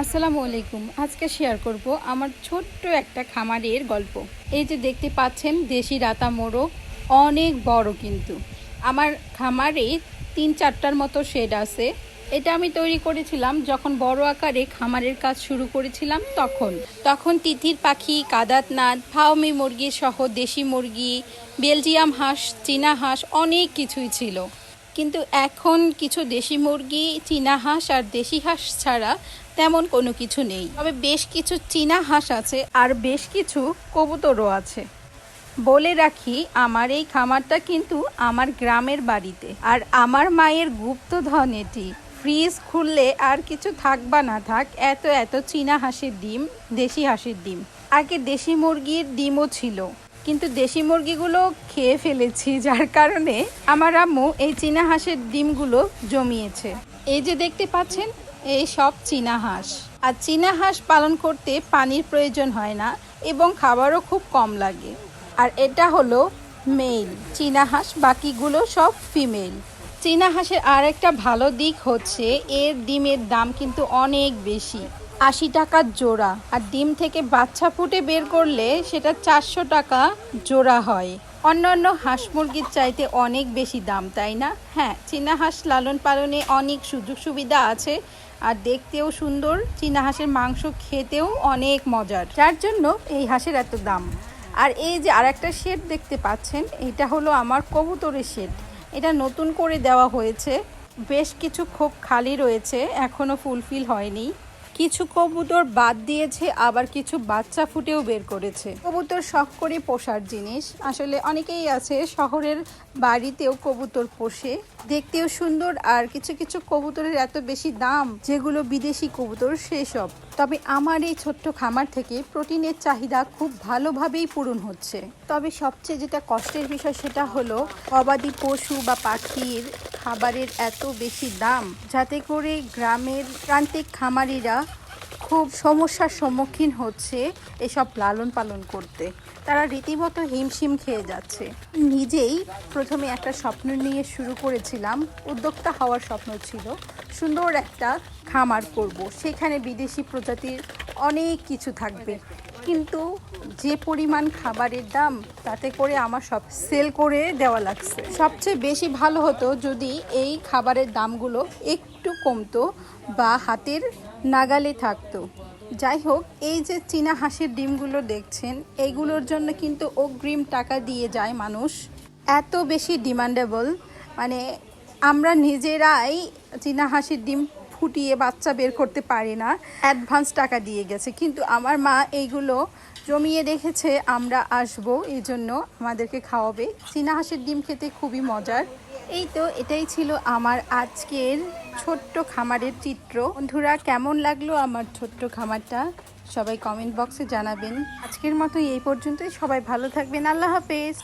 আসসালামু আলাইকুম। আজকে শেয়ার করব আমার ছোট্ট একটা খামারের গল্প। এই যে দেখতে পাচ্ছেন, দেশি রাতা মোড়ো অনেক বড় কিন্তু। আমার খামারে তিন চারটার মতো শেড আছে। এটা আমি তৈরি করেছিলাম যখন বড় আকারে খামারের কাজ শুরু করেছিলাম তখন। তখন তিথির পাখি, কাদাতনাথ, ফাওমি মুরগি সহ দেশি মুরগি, বেলজিয়াম হাঁস, চীনা হাঁস অনেক কিছুই ছিল। কিন্তু এখন কিছু দেশি মুরগি, চীনা হাঁস আর দেশি হাঁস ছাড়া তেমন কোনো কিছু নেই। তবে বেশ কিছু চীনা হাঁস আছে আর বেশ কিছু কবুতরও আছে। বলে রাখি, আমার এই খামারটা কিন্তু আমার গ্রামের বাড়িতে। আর আমার মায়ের গুপ্তধন এটি। ফ্রিজ খুললে আর কিছু থাক বা না থাক, এত এত চীনা হাঁসের ডিম, দেশি হাঁসের ডিম। আগে দেশি মুরগির ডিমও ছিল। কিন্তু দেশি মুরগিগুলো খেয়ে ফেলেছি, যার কারণে আমার আম্মু এই চীনা হাঁসের ডিমগুলো জমিয়েছে। এই যে দেখতে পাচ্ছেন, এই সব চীনা হাঁস। আর চীনা হাঁস পালন করতে পানির প্রয়োজন হয় না এবং খাবারও খুব কম লাগে। আর এটা হলো মেল চীনা হাঁস, বাকিগুলো সব ফিমেল। চীনা হাঁসের আর একটা ভালো দিক হচ্ছে, এর ডিমের দাম কিন্তু অনেক বেশি। আশি টাকার জোড়া। আর ডিম থেকে বাচ্চা ফুটে বের করলে সেটা চারশো টাকা জোড়া হয়। অন্যান্য হাঁস মুরগির চাইতে অনেক বেশি দাম, তাই না? হ্যাঁ চীনা হাঁস লালন পালনে অনেক সুযোগ সুবিধা আছে আর দেখতেও সুন্দর। চীনা হাঁসের মাংস খেতেও অনেক মজার। যার জন্য এই হাঁসের এত দাম। আর এই যে আর একটা শেড দেখতে পাচ্ছেন, এটা হলো আমার কবুতরের শেড। এটা নতুন করে দেওয়া হয়েছে। বেশ কিছু খুব খালি রয়েছে এখনও ফুলফিল হয়নি। কিছু কবুতর বাদ দিয়েছে, আবার কিছু বাচ্চা ফুটেও বের করেছে। কবুতর শখ করে পোষার জিনিস। আসলে অনেকেই আছে, শহরের বাড়িতেও কবুতর পোষে। দেখতেও সুন্দর, আর কিছু কিছু কবুতরের এত বেশি দাম, যেগুলো বিদেশি কবুতর, সেসব। তবে আমার এই ছোট্ট খামার থেকে প্রোটিনের চাহিদা খুব ভালোভাবেই পূরণ হচ্ছে। তবে সবচেয়ে যেটা কষ্টের বিষয়, সেটা হলো গবাদি পশু বা পাখির খাবারের এত বেশি দাম, যাতে করে গ্রামের প্রান্তিক খামারিরা খুব সমস্যার সম্মুখীন হচ্ছে এসব লালন পালন করতে। তারা রীতিমতো হিমশিম খেয়ে যাচ্ছে। নিজেই প্রথমে একটা স্বপ্ন নিয়ে শুরু করেছিলাম। উদ্যোক্তা হওয়ার স্বপ্ন ছিল সুন্দর একটা খামার করব। সেখানে বিদেশি প্রজাতির অনেক কিছু থাকবে। কিন্তু যে পরিমাণ খাবারের দাম, তাতে করে আমার সব সেল করে দেওয়া লাগছে। সবচেয়ে বেশি ভালো হতো যদি এই খাবারের দামগুলো একটু কমতো বা হাতের নাগালে থাকতো। যাই হোক, এই যে চীনা হাঁসের ডিমগুলো দেখছেন এইগুলোর জন্য কিন্তু অগ্রিম টাকা দিয়ে যায় মানুষ। এত বেশি ডিমান্ডেবল মানে আমরা নিজেরাই চীনা হাঁসের ডিম ফুটিয়ে বাচ্চা বের করতে পারি না, অ্যাডভান্স টাকা দিয়ে গেছে। কিন্তু আমার মা এইগুলো জমিয়ে রেখেছে, আমরা আসব, এই জন্য আমাদেরকে খাওয়াবে। চীনা হাঁসের ডিম খেতে খুবই মজার। এই তো এটাই ছিল আমার আজকের ছোট্ট খামারের চিত্র। বন্ধুরা, কেমন লাগল আমার ছোট্ট খামারটা? সবাই কমেন্ট বক্সে জানাবেন। আজকের মতো এই পর্যন্তই। সবাই ভালো থাকবেন। আল্লাহ হাফেজ।